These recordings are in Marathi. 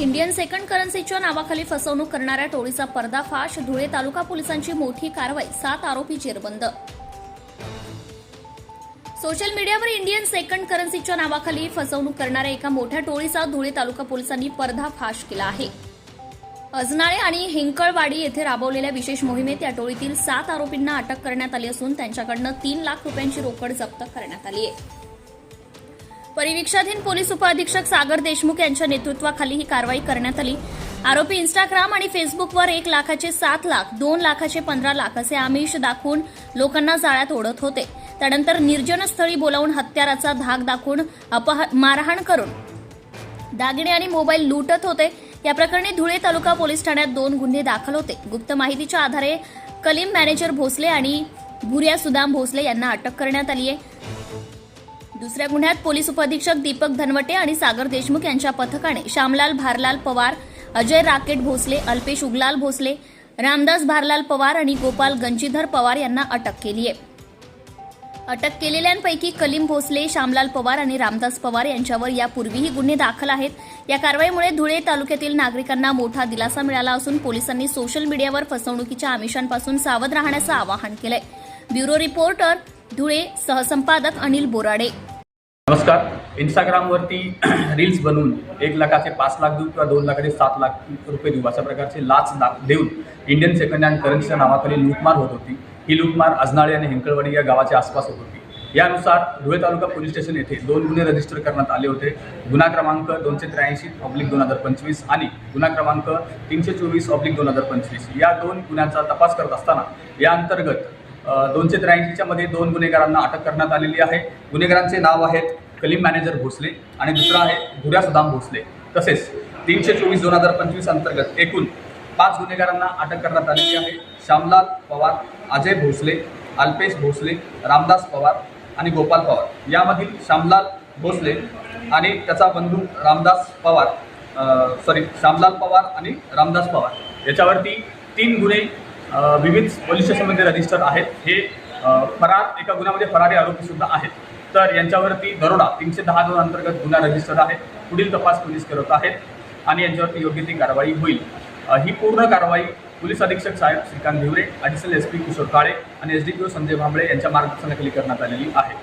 इंडियन सेकंड करन्सीच्या नावाखाली फसवणूक करणाऱ्या टोळीचा पर्दाफाश धुळे तालुका पोलिसांची मोठी कारवाई सात आरोपी जेरबंद. सोशल मीडियावर इंडियन सेकंड करन्सीच्या नावाखाली फसवणूक करणाऱ्या एका मोठ्या टोळीचा धुळे तालुका पोलिसांनी पर्दाफाश केला आहे. अजनाळे आणि हिंकळवाडी येथे राबवलेल्या विशेष मोहिमेत या टोळीतील सात आरोपींना अटक करण्यात आली असून त्यांच्याकडनं तीन लाख रुपयांची रोकड जप्त करण्यात आली आहे. परिवीक्षाधीन पोलीस उपअधीक्षक सागर देशमुख यांच्या नेतृत्वाखाली ही कारवाई करण्यात आली. आरोपी इंस्टाग्राम आणि फेसबुकवर एक लाखाचे सात लाख दोन लाखाचे पंधरा लाख असे आमिष दाखवून लोकांना जाळ्यात ओढत होते. त्यानंतर निर्जनस्थळी बोलावून हत्याराचा धाक दाखवून अपह मारहाण करून दागिने आणि मोबाईल लुटत होते. या प्रकरणी धुळे तालुका पोलीस ठाण्यात दोन गुन्हे दाखल होते. गुप्त माहितीच्या आधारे कलीम मॅनेजर भोसले आणि भुर्या सुदाम भोसले यांना अटक करण्यात आली आहे दुसऱ्या गुन्ह्यात पोलीस उपअधीक्षक दीपक धनवटे आणि सागर देशमुख यांच्या पथकाने श्यामलाल भारलाल पवार अजय राकेट भोसले अल्पेश उगलाल भोसले रामदास भारलाल पवार आणि गोपाल गंजीधर पवार यांना अटक केली आहे. अटक केलेल्यांपैकी कलीम भोसले श्यामलाल पवार आणि रामदास पवार यांच्यावर यापूर्वीही गुन्हे दाखल आहेत. या कारवाईमुळे धुळे तालुक्यातील नागरिकांना मोठा दिलासा मिळाला असून पोलिसांनी सोशल मीडियावर फसवणुकीच्या आमिषांपासून सावध राहण्याचं आवाहन केलंय. ब्युरो रिपोर्टर धुळे सहसंपादक अनिल बोराडे. नमस्कार. इंस्टाग्रामवरती रील्स बनवून एक लाखाचे पाच लाख देऊ किंवा दोन लाखाचे सात लाख रुपये देऊ अशा प्रकारचे लाच लाख देऊन इंडियन सेकंड हँड करन्सीच्या नावाखाली लूटमार होत होती. ही लूटमार अजनाळे आणि हिंकळवाडी या गावाच्या आसपास होत होती. यानुसार धुळे तालुका पोलीस स्टेशन येथे दोन गुन्हे रजिस्टर करण्यात आले होते. गुन्हा क्रमांक दोनशे त्र्याऐंशी ऑब्लिक दोन हजार पंचवीस आणि गुन्हा क्रमांक तीनशे चोवीस ऑब्लिक दोन हजार पंचवीस. या दोन गुन्ह्यांचा तपास करत असताना या अंतर्गत दोनशे त्र्याऐंशीच्या मध्ये दोन गुन्हेगारांना अटक करण्यात आलेली आहे. गुन्हेगारांचे नाव आहेत कलीम मॅनेजर भोसले आणि दुसरा आहे धुऱ्या सदाम भोसले. तसेच तीनशे चोवीस दोन हजार पंचवीस अंतर्गत एकूण पाच गुन्हेगारांना अटक करण्यात आलेली आहे. श्यामलाल पवार अजय भोसले अल्पेश भोसले रामदास पवार आणि गोपाल पवार. यामधील श्यामलाल भोसले आणि त्याचा बंधू रामदास पवार सॉरी श्यामलाल पवार आणि रामदास पवार. याच्यावरती तीन गुन्हे विविध पोलीस स्टेशनमध्ये रजिस्टर आहेत. हे फरार एका गुन्ह्यामध्ये फरारी आरोपीसुद्धा आहेत. तर यांच्यावरती दरोडा तीनशे दहा दोन अंतर्गत गुन्हा रजिस्टर आहे पुढील तपास पोलीस करत आहेत आणि यांच्यावरती योग्य ती कारवाई होईल. ही पूर्ण कारवाई पोलीस अधीक्षक साहेब Shrikant Dhivare additional S P Kishor Kale आणि S D P O Sanjay Bhambale यांच्या मार्गदर्शनाखाली करण्यात आलेली आहे.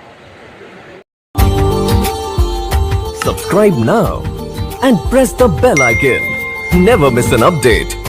Subscribe now and press the bell icon never miss an update